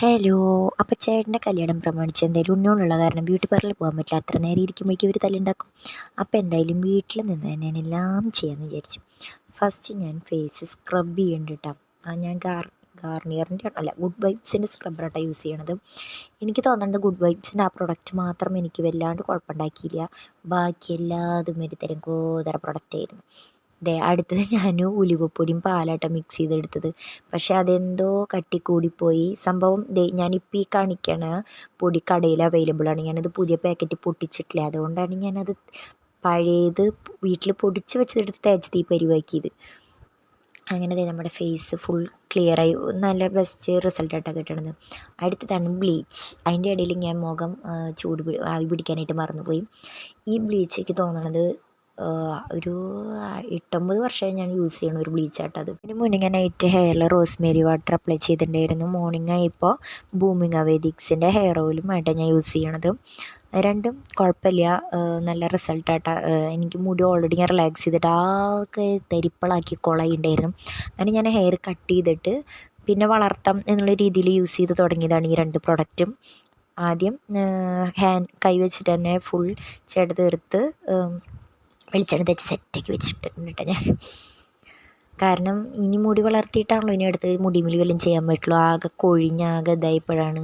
Hello അപ്പോൾ ചേട്ടന്റെ കല്യാണം പ്രമാണിച്ച് എന്തായാലും ഉണ്ണോണുള്ള കാരണം ബ്യൂട്ടി പാർലറിൽ പോകാൻ പറ്റില്ല. അത്ര നേരം ഇരിക്കുമ്പോഴേക്കും ഇവർ തല്ലുണ്ടാക്കും. അപ്പോൾ എന്തായാലും വീട്ടിൽ നിന്ന് തന്നെ ഞാൻ എല്ലാം ചെയ്യാമെന്ന് വിചാരിച്ചു. ഫസ്റ്റ് ഞാൻ ഫേസ് സ്ക്രബ് ചെയ്യുന്നുണ്ട് കേട്ടോ ആ ഞാൻ ഗാർ ഗാർണിയറിന്റെ അല്ല ഗുഡ് വൈബ്സിന്റെ സ്ക്രബ്ബറാട്ടോ യൂസ് ചെയ്യണത്. എനിക്ക് തോന്നുന്നത് ഗുഡ് വൈബ്സിന്റെ ആ പ്രൊഡക്റ്റ് മാത്രം എനിക്ക് വല്ലാണ്ട് കുഴപ്പമുണ്ടാക്കിയില്ല ബാക്കി എല്ലാതും ഒരു തരം കോതര പ്രൊഡക്റ്റായിരുന്നു ദേ അടുത്തത് ഞാൻ ഉലുവപ്പൊടിയും പാലാട്ട മിക്സ് ചെയ്തെടുത്തത്. പക്ഷേ അതെന്തോ കട്ടിക്കൂടിപ്പോയി. സംഭവം ദേ ഞാനിപ്പോൾ ഈ കാണിക്കണ പൊടി കടയിൽ അവൈലബിൾ ആണ്. ഞാനത് പുതിയ പാക്കറ്റ് പൊട്ടിച്ചിട്ടില്ല. അതുകൊണ്ടാണ് ഞാനത് പഴയത് വീട്ടിൽ പൊടിച്ച് വെച്ചതെടുത്ത് തേച്ചത് തീ പരിവാക്കിയത്. അങ്ങനെ ദേ നമ്മുടെ ഫേസ് ഫുൾ ക്ലിയറായി നല്ല ബെസ്റ്റ് റിസൾട്ടായിട്ടാണ് കിട്ടണത്. അടുത്തതാണ് ബ്ലീച്ച് അതിന്റെ ഇടയിൽ ഞാൻ മുഖം ചൂട് ആവി പിടിക്കാനായിട്ട് മറന്നുപോയി. ഈ ബ്ലീച്ചേക്ക് തോന്നണത് ഒരു എട്ടൊമ്പത് വർഷമായി ഞാൻ യൂസ് ചെയ്യണ ഒരു ബ്ലീച്ചാട്ടത് അത്. ഇതിന് മുന്നേ ഞാൻ നൈറ്റ് ഹെയറിൽ റോസ്മേരി വാട്ടർ അപ്ലൈ ചെയ്തിട്ടുണ്ടായിരുന്നു. മോർണിംഗ് ആയപ്പോൾ ബൂമിങ് അവേദിക്സിന്റെ ഹെയർ ഓയിലുമായിട്ടാണ് ഞാൻ യൂസ് ചെയ്യണത്. രണ്ടും കുഴപ്പമില്ല നല്ല റിസൾട്ടാട്ടോ എനിക്ക് മുടി ഓൾറെഡി ഞാൻ റിലാക്സ് ചെയ്തിട്ട് ആകെ തരിപ്പളാക്കി കുളയുണ്ടായിരുന്നു. അങ്ങനെ ഞാൻ ഹെയർ കട്ട് ചെയ്തിട്ട് പിന്നെ വളർത്താം എന്നുള്ള രീതിയിൽ യൂസ് ചെയ്ത് തുടങ്ങിയതാണ് ഈ രണ്ട് പ്രൊഡക്റ്റും ആദ്യം ഹാൻഡ് കൈ വെച്ചിട്ട് തന്നെ ഫുൾ ചെടുത്തെടുത്ത് വെളിച്ചെണ്ണ തേച്ച് സെറ്റാക്കി വെച്ചിട്ടുണ്ട് ഞാൻ. കാരണം ഇനി മുടി വളർത്തിയിട്ടാണല്ലോ ഇനി അടുത്ത് മുടിമിൽ വല്ലതും ചെയ്യാൻ പറ്റുള്ളൂ. ആകെ കൊഴിഞ്ഞ ആകെ ഇതായപ്പോഴാണ്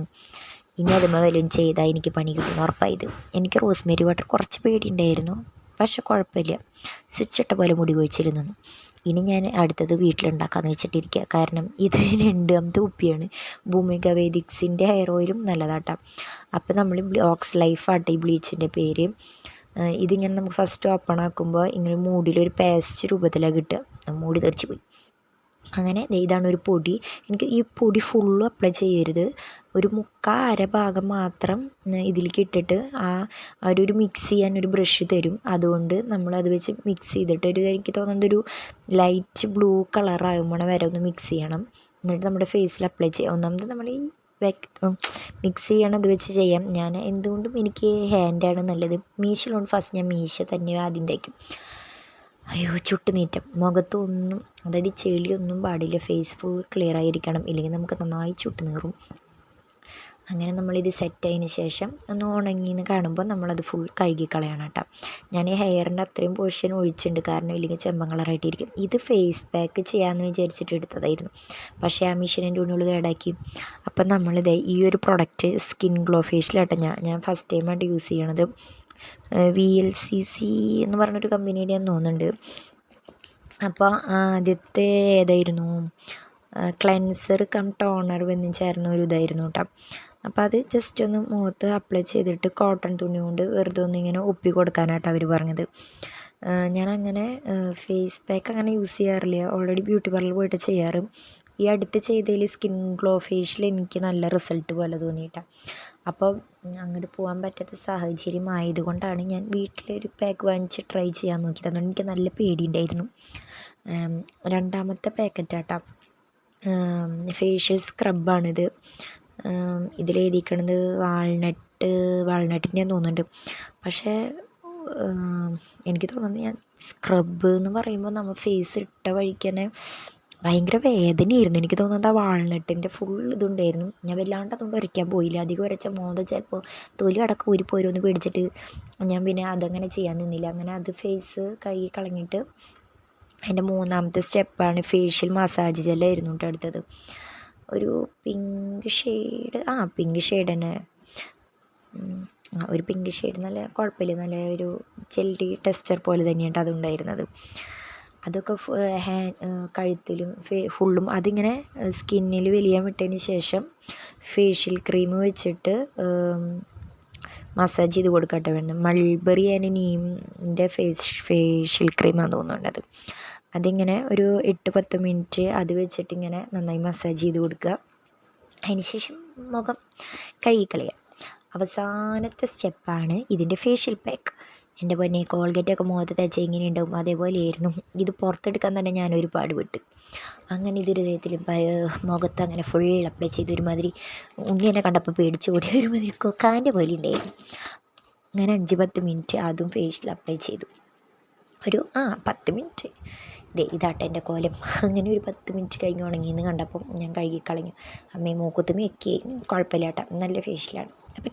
ഇനി അതുമ്മ വല്ലതും ചെയ്താൽ എനിക്ക് പണി കിട്ടുമെന്ന് ഉറപ്പായത് എനിക്ക് റോസ്മേരി വാട്ടർ കുറച്ച് പേടിയുണ്ടായിരുന്നു. പക്ഷെ കുഴപ്പമില്ല. സ്വിച്ച് ഇട്ട പോലെ മുടി കൊഴിച്ചിരുന്നു ഇനി ഞാൻ അടുത്തത് വീട്ടിലുണ്ടാക്കാമെന്ന് വെച്ചിട്ടിരിക്കുക കാരണം ഇത് രണ്ടാമത്തെ ഉപ്പിയാണ് ഭൂമിക വേദിക്സിന്റെ ഹെയർ ഓയിലും നല്ലതാട്ടോ. അപ്പോൾ നമ്മൾ ബ്ലോക്സ് ലൈഫ് ആട്ടെ ബ്ലീച്ചിന്റെ പേര്. ഇതിങ്ങനെ നമുക്ക് ഫസ്റ്റ് ഓപ്പൺ ആക്കുമ്പോൾ ഇങ്ങനെ മൂടിലൊരു പേസ്റ്റ് രൂപത്തിലാണ് കിട്ടുക. മൂടി തെറിച്ച് പോയി. അങ്ങനെ ഇതാണ് ഒരു പൊടി. എനിക്ക് ഈ പൊടി ഫുള്ളും അപ്ലൈ ചെയ്യരുത്. ഒരു മുക്കാ അര ഭാഗം മാത്രം ഇതിലേക്ക് ഇട്ടിട്ട് ആ ഒരു മിക്സ് ചെയ്യാൻ ഒരു ബ്രഷ് തരും. അതുകൊണ്ട് നമ്മൾ അത് വെച്ച് മിക്സ് ചെയ്തിട്ട് ഒരു എനിക്ക് തോന്നുന്നത് ഒരു ലൈറ്റ് ബ്ലൂ കളറാകുമ്പോൾ വരെ ഒന്ന് മിക്സ് ചെയ്യണം. എന്നിട്ട് നമ്മുടെ ഫേസിൽ അപ്ലൈ ചെയ്യാം. ഒന്നാമത് നമ്മൾ ഈ മിക്സ് ചെയ്യണത് വെച്ച് ചെയ്യാം. ഞാൻ എന്തുകൊണ്ടും എനിക്ക് ഹാൻഡാണ് നല്ലത്. മീശയിലുണ്ട് ഫസ്റ്റ് ഞാൻ മീശ തന്നെ ആദ്യം തേക്കും. അയ്യോ ചുട്ട് നീറ്റം മുഖത്തൊന്നും അതായത് ചെളിയൊന്നും പാടില്ല. ഫേസ് ഫുൾ ക്ലിയർ ആയിരിക്കണം. ഇല്ലെങ്കിൽ നമുക്ക് നന്നായി ചുട്ട് നീറും. അങ്ങനെ നമ്മളിത് സെറ്റായതിന് ശേഷം ഒന്ന് ഉണങ്ങിയെന്ന് കാണുമ്പോൾ നമ്മളത് ഫുൾ കഴുകിക്കളയണം കേട്ടോ. ഞാൻ ഈ ഹെയറിന്റെ അത്രയും പോർഷൻ ഒഴിച്ചിട്ടുണ്ട് കാരണം ഇല്ലെങ്കിൽ ചെമ്പൻ കളറായിട്ടിരിക്കും ഇത് ഫേസ് പാക്ക് ചെയ്യാമെന്ന് വിചാരിച്ചിട്ട് എടുത്തതായിരുന്നു. പക്ഷേ ആ മെഷീനിന്റെ ഉള്ളിൽ കേടാക്കി. അപ്പം നമ്മളിത് ഈ ഒരു പ്രൊഡക്റ്റ് സ്കിൻ ഗ്ലോ ഫേഷ്യലാട്ടോ ഞാൻ ഞാൻ ഫസ്റ്റ് ടൈമായിട്ട് യൂസ് ചെയ്യണത്. വി എൽ സി സി എന്ന് പറഞ്ഞൊരു കമ്പനിയുടെ ഞാൻ തോന്നുന്നുണ്ട്. അപ്പോൾ ആദ്യത്തെ ഏതായിരുന്നു? ക്ലെൻസർ കം ടോണർ വന്നു ചേർന്ന ഒരു ഇതായിരുന്നു കേട്ടോ. അപ്പോൾ അത് ജസ്റ്റ് ഒന്ന് മുഖത്ത് അപ്ലൈ ചെയ്തിട്ട് കോട്ടൺ തുണി കൊണ്ട് വെറുതെ ഒന്ന് ഇങ്ങനെ ഒപ്പി കൊടുക്കാനായിട്ട് അവർ പറഞ്ഞത്. ഞാൻ അങ്ങനെ ഫേസ് പാക്ക് അങ്ങനെ യൂസ് ചെയ്യാറില്ല. ഓൾറെഡി ബ്യൂട്ടി പാർലറിൽ പോയിട്ട് ചെയ്യാറ്. ഈ അടുത്ത് ചെയ്തതിൽ സ്കിൻ ഗ്ലോ ഫേഷ്യൽ എനിക്ക് നല്ല റിസൾട്ട് പോലെ തോന്നിയിട്ടാണ് അപ്പോൾ അങ്ങോട്ട് പോകാൻ പറ്റാത്ത സാഹചര്യം ആയതുകൊണ്ടാണ് ഞാൻ വീട്ടിലൊരു പാക്ക് വാങ്ങിച്ച് ട്രൈ ചെയ്യാൻ നോക്കിയത്. അതുകൊണ്ട് എനിക്ക് നല്ല പേടിയുണ്ടായിരുന്നു. രണ്ടാമത്തെ പാക്കറ്റാട്ടാ ഫേഷ്യൽ സ്ക്രബാണിത് ഇതിലെഴുതിയിരിക്കണത് വാൾനട്ട് വാൾനട്ടിന്റെ തോന്നുന്നുണ്ട്. പക്ഷേ എനിക്ക് തോന്നുന്നത് ഞാൻ സ്ക്രബ് എന്ന് പറയുമ്പോൾ നമ്മൾ ഫേസ് ഇട്ട വഴിക്ക് തന്നെ ഭയങ്കര വേദനയായിരുന്നു. എനിക്ക് തോന്നുന്നത് ആ വാൾനട്ടിന്റെ ഫുൾ ഇതുണ്ടായിരുന്നു. ഞാൻ വല്ലാണ്ട് അതുകൊണ്ട് ഉരയ്ക്കാൻ പോയില്ല. അധികം ഉരച്ച മോന്ത ചിലപ്പോൾ തൊലി അടക്കം ഊരിപ്പോരുമെന്ന് പേടിച്ചിട്ട് ഞാൻ പിന്നെ അതങ്ങനെ ചെയ്യാൻ നിന്നില്ല. അങ്ങനെ അത് ഫേസ് കഴുകി കളഞ്ഞിട്ട് അതിന്റെ മൂന്നാമത്തെ സ്റ്റെപ്പാണ് ഫേഷ്യൽ മസാജ് ജെല്ലായിരുന്നു കേട്ടോ എടുത്തത്. ഒരു പിങ്ക് ഷെയ്ഡ് ആ പിങ്ക് ഷെയ്ഡ് തന്നെ. ആ ഒരു പിങ്ക് ഷെയ്ഡ് നല്ല കുഴപ്പമില്ല. നല്ല ഒരു ചെല്ലി ടെസ്റ്റർ പോലെ തന്നെയാണ് അതുണ്ടായിരുന്നത്. അതൊക്കെ ഹാ കഴുത്തിലും ഫുള്ളും അതിങ്ങനെ സ്കിന്നിൽ വലിയാൻ വിട്ടതിന് ശേഷം ഫേഷ്യൽ ക്രീം വെച്ചിട്ട് മസാജ് ചെയ്ത് കൊടുക്കട്ടെ. വേണം മൾബറി ആൻഡ് നീമിന്റെ ഫേസ് ഫേഷ്യൽ ക്രീമാണെന്ന് തോന്നുന്നുണ്ട് അത്. അതിങ്ങനെ ഒരു എട്ട് പത്ത് മിനിറ്റ് അത് വെച്ചിട്ട് ഇങ്ങനെ നന്നായി മസാജ് ചെയ്ത് കൊടുക്കുക. അതിന് ശേഷം മുഖം കഴുകിക്കളയുക. അവസാനത്തെ സ്റ്റെപ്പാണ് ഇതിന്റെ ഫേഷ്യൽ പാക്ക് എന്റെ പൊന്നെ കോൾഗേറ്റൊക്കെ മുഖത്ത് തേച്ച ഇങ്ങനെ ഉണ്ടാവും അതേപോലെയായിരുന്നു. ഇത് പുറത്തെടുക്കാൻ തന്നെ ഞാൻ ഒരുപാട് വിട്ട് അങ്ങനെ ഇതൊരു വിധത്തിൽ മുഖത്ത് അങ്ങനെ ഫുൾ അപ്ലൈ ചെയ്ത് ഒരുമാതിരി ഉണ്ണി എന്നെ കണ്ടപ്പോൾ പേടിച്ച് കൂടി ഒരുമാതിരി കൊക്കാന്റെ പോലെ ഉണ്ടായിരുന്നു. അങ്ങനെ അഞ്ച് പത്ത് മിനിറ്റ് അതും ഫേഷ്യൽ അപ്ലൈ ചെയ്തു. ഒരു ആ പത്ത് മിനിറ്റ്. ദേ ഇതാട്ടെ എന്റെ കോലം. അങ്ങനെ ഒരു പത്ത് മിനിറ്റ് കഴിഞ്ഞ് ഉണങ്ങിയെന്ന് കണ്ടപ്പം ഞാൻ കഴുകിക്കളഞ്ഞു. അമ്മയും മൂക്കുത്തുമ്മയൊക്കെ കുഴപ്പമില്ല ഏട്ടാ നല്ല ഫേഷ്യലാണ് അപ്പം